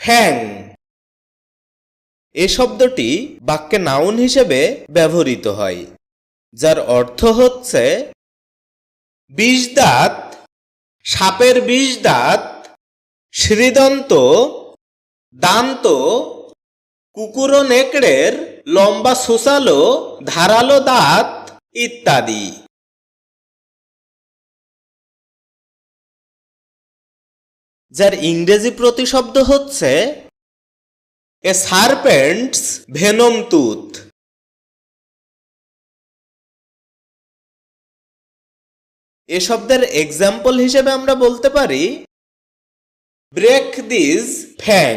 ফ্যাং এ শব্দটি বাক্যে নাউন হিসেবে ব্যবহৃত হয়, যার অর্থ হচ্ছে বিষ দাঁত, সাপের বিষ দাঁত, শ্রীদন্ত, দান্ত, কুকুর নেকড়ের লম্বা সুসালো ধারালো দাঁত ইত্যাদি। যার ইংরেজি প্রতিশব্দ হচ্ছে এ সারপেন্টস ভেনম টুথ এ শব্দের এক্সাম্পল হিসেবে আমরা বলতে পারি ব্রেক দিস ফ্যাং